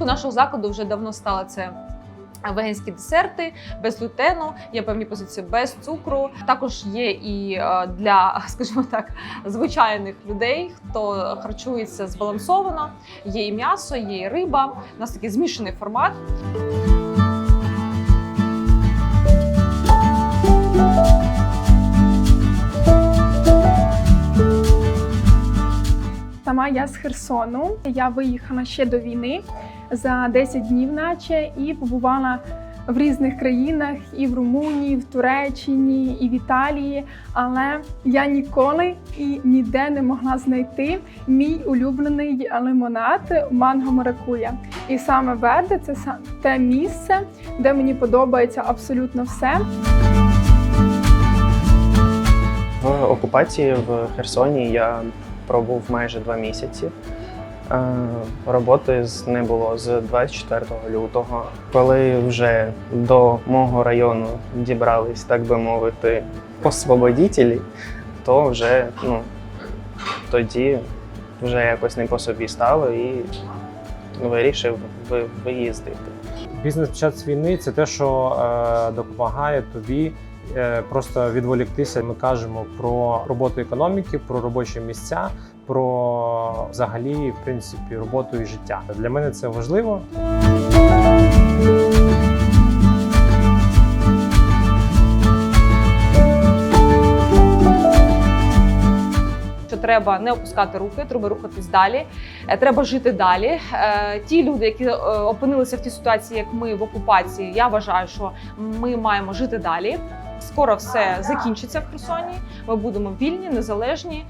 нашого закладу вже давно стало це. Веганські десерти без глютену, є певні позиції без цукру. Також є і е, для, скажімо так, звичайних людей, хто харчується збалансовано. Є і м'ясо, є і риба. У нас такий змішаний формат. Сама я з Херсону. Я виїхала ще до війни за 10 днів, наче, і побувала в різних країнах: і в Румунії, в Туреччині, і в Італії. Але я ніколи і ніде не могла знайти мій улюблений лимонад манго маракуя. І саме Верде це те місце, де мені подобається абсолютно все. В окупації в Херсоні я пробув майже два місяці. Е, Роботи з- не було з 24 лютого. Коли вже до мого району дібрались, так би мовити, освободітелі, то вже ну, тоді вже якось не по собі стало і вирішив виїздити. Бізнес під час війни це те, що е, допомагає тобі просто відволіктися. Ми кажемо про роботу економіки, про робочі місця, про взагалі, в принципі, роботу і життя. Для мене це важливо. треба не опускати руки, треба рухатись далі, е, треба жити далі. Е, Ті люди, які е, опинилися в тій ситуації, як ми в окупації, я вважаю, що ми маємо жити далі. Скоро все закінчиться в Херсоні. Ми будемо вільні, незалежні.